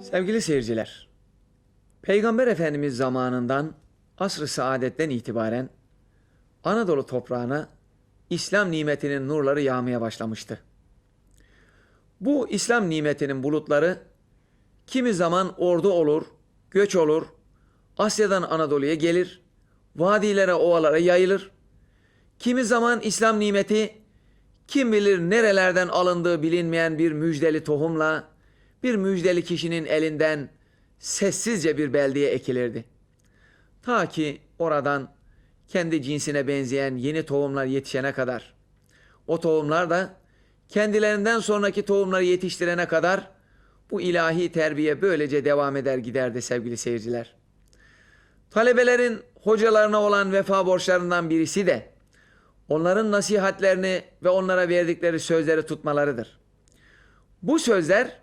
Sevgili seyirciler, Peygamber Efendimiz zamanından asr-ı saadetten itibaren Anadolu toprağına İslam nimetinin nurları yağmaya başlamıştı. Bu İslam nimetinin bulutları kimi zaman ordu olur, göç olur, Asya'dan Anadolu'ya gelir, vadilere, ovalara yayılır. Kimi zaman İslam nimeti kim bilir nerelerden alındığı bilinmeyen bir müjdeli tohumla bir müjdeli kişinin elinden sessizce bir beldeye ekilirdi. Ta ki oradan kendi cinsine benzeyen yeni tohumlar yetişene kadar. O tohumlar da kendilerinden sonraki tohumları yetiştirene kadar bu ilahi terbiye böylece devam eder giderdi sevgili seyirciler. Talebelerin hocalarına olan vefa borçlarından birisi de onların nasihatlerini ve onlara verdikleri sözleri tutmalarıdır. Bu sözler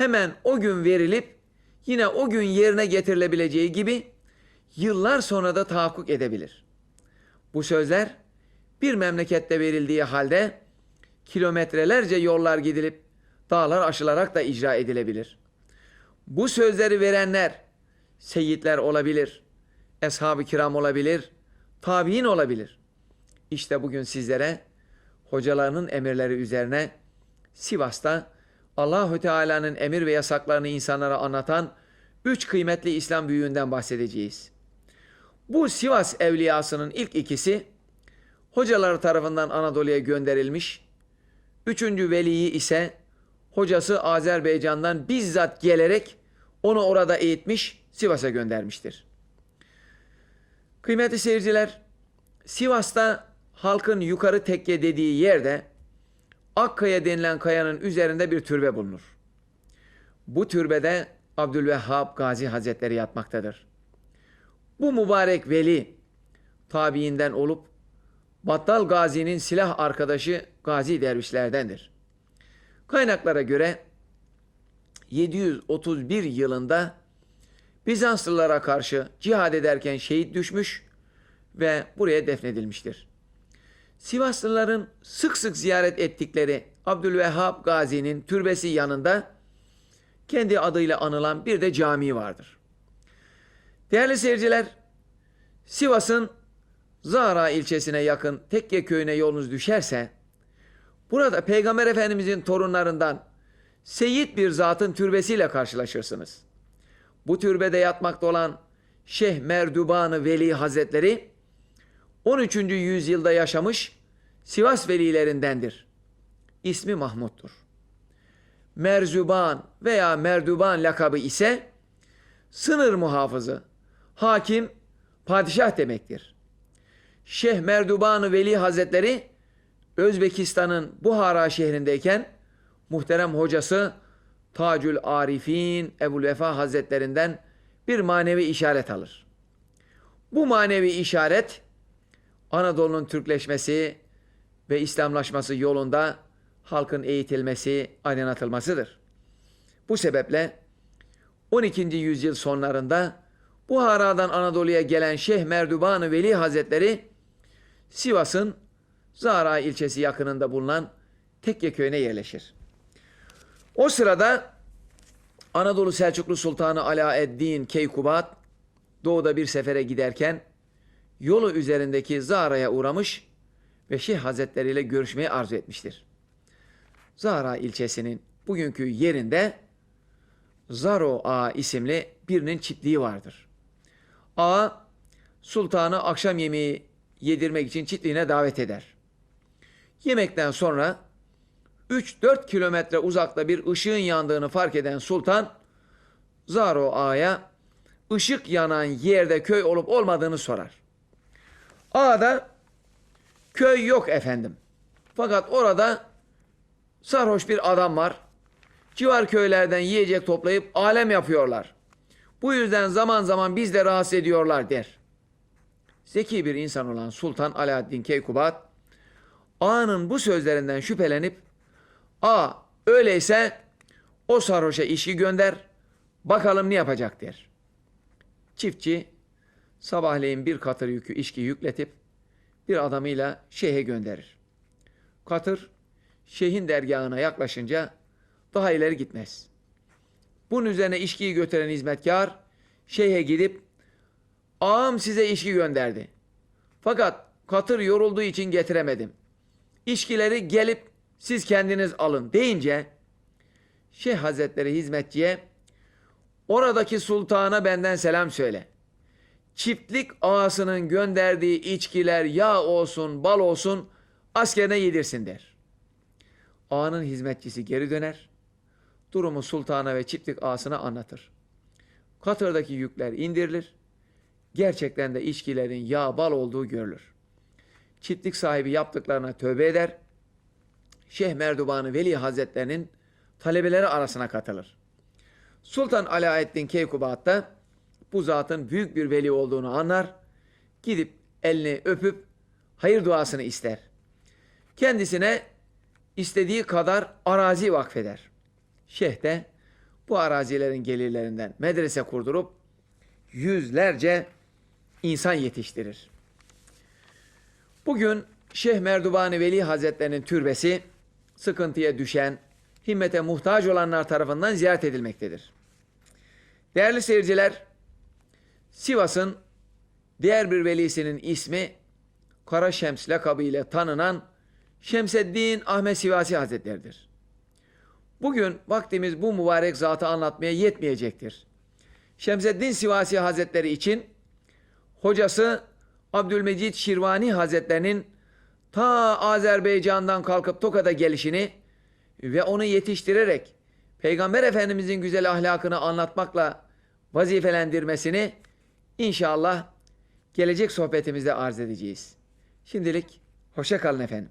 hemen o gün verilip yine o gün yerine getirilebileceği gibi yıllar sonra da tahakkuk edebilir. Bu sözler bir memlekette verildiği halde kilometrelerce yollar gidilip dağlar aşılarak da icra edilebilir. Bu sözleri verenler seyitler olabilir, eshab-ı kiram olabilir, tabi'in olabilir. İşte bugün sizlere hocalarının emirleri üzerine Sivas'ta Allahü Teala'nın emir ve yasaklarını insanlara anlatan üç kıymetli İslam büyüğünden bahsedeceğiz. Bu Sivas evliyasının ilk ikisi hocaları tarafından Anadolu'ya gönderilmiş. Üçüncü veliyi ise hocası Azerbaycan'dan bizzat gelerek onu orada eğitmiş, Sivas'a göndermiştir. Kıymetli seyirciler, Sivas'ta halkın yukarı tekke dediği yerde Akkaya denilen kayanın üzerinde bir türbe bulunur. Bu türbede Abdülvehhab Gazi Hazretleri yatmaktadır. Bu mübarek veli tabiinden olup Battal Gazi'nin silah arkadaşı Gazi dervişlerdendir. Kaynaklara göre 731 yılında Bizanslılara karşı cihad ederken şehit düşmüş ve buraya defnedilmiştir. Sivaslıların sık sık ziyaret ettikleri Abdülvehhab Gazi'nin türbesi yanında kendi adıyla anılan bir de cami vardır. Değerli seyirciler, Sivas'ın Zara ilçesine yakın Tekke köyüne yolunuz düşerse, burada Peygamber Efendimizin torunlarından Seyit bir zatın türbesiyle karşılaşırsınız. Bu türbede yatmakta olan Şeyh Merduban Veli Hazretleri 13. yüzyılda yaşamış Sivas velilerindendir. İsmi Mahmud'dur. Merzuban veya Merduban lakabı ise sınır muhafızı, hakim, padişah demektir. Şeyh Merduban Veli Hazretleri Özbekistan'ın Buhara şehrindeyken muhterem hocası Tacül Arifin Ebu'l Vefa Hazretlerinden bir manevi işaret alır. Bu manevi işaret Anadolu'nun Türkleşmesi ve İslamlaşması yolunda halkın eğitilmesi, aydınlatılmasıdır. Bu sebeple 12. yüzyıl sonlarında Buhara'dan Anadolu'ya gelen Şeyh Merduban Veli Hazretleri Sivas'ın Zara ilçesi yakınında bulunan Tekke köyüne yerleşir. O sırada Anadolu Selçuklu Sultanı Alaeddin Keykubat doğuda bir sefere giderken yolu üzerindeki Zara'ya uğramış ve Şeyh Hazretleri ile görüşmeyi arzu etmiştir. Zara ilçesinin bugünkü yerinde Zaro Ağa isimli birinin çiftliği vardır. Ağa sultanı akşam yemeği yedirmek için çiftliğine davet eder. Yemekten sonra 3-4 kilometre uzakta bir ışığın yandığını fark eden sultan Zaro Ağa'ya ışık yanan yerde köy olup olmadığını sorar. Ağa da köy yok efendim. Fakat orada sarhoş bir adam var. Civar köylerden yiyecek toplayıp alem yapıyorlar. Bu yüzden zaman zaman biz de rahatsız ediyorlar der. Zeki bir insan olan Sultan Alaaddin Keykubat ağanın bu sözlerinden şüphelenip A öyleyse o sarhoşa işi gönder bakalım ne yapacak der. Çiftçi sabahleyin bir katır yükü içki yükletip bir adamıyla şeyhe gönderir. Katır şeyhin dergahına yaklaşınca daha ileri gitmez. Bunun üzerine içkiyi götüren hizmetkar şeyhe gidip ağam size içki gönderdi. Fakat katır yorulduğu için getiremedim. İçkileri gelip siz kendiniz alın deyince Şeyh Hazretleri hizmetçiye oradaki sultana benden selam söyle. Çiftlik ağasının gönderdiği içkiler yağ olsun bal olsun askerine yedirsin der. Ağanın hizmetçisi geri döner. Durumu sultana ve çiftlik ağasına anlatır. Katırdaki yükler indirilir. Gerçekten de içkilerin yağ bal olduğu görülür. Çiftlik sahibi yaptıklarına tövbe eder. Şeyh Merdubanı Veli Hazretlerinin talebeleri arasına katılır. Sultan Alaeddin Keykubat da bu zatın büyük bir veli olduğunu anlar. Gidip elini öpüp hayır duasını ister. Kendisine istediği kadar arazi vakfeder. Şeyh de bu arazilerin gelirlerinden medrese kurdurup yüzlerce insan yetiştirir. Bugün Şeyh Merdubani Veli Hazretlerinin türbesi sıkıntıya düşen, himmete muhtaç olanlar tarafından ziyaret edilmektedir. Değerli seyirciler, Sivas'ın diğer bir velisinin ismi Kara Şems lakabı ile tanınan Şemseddin Ahmet Sivasi Hazretleridir. Bugün vaktimiz bu mübarek zatı anlatmaya yetmeyecektir. Şemseddin Sivasi Hazretleri için hocası Abdülmecid Şirvani Hazretlerinin ta Azerbaycan'dan kalkıp Tokat'a gelişini ve onu yetiştirerek Peygamber Efendimizin güzel ahlakını anlatmakla vazifelendirmesini inşallah gelecek sohbetimizde arz edeceğiz. Şimdilik hoşça kalın efendim.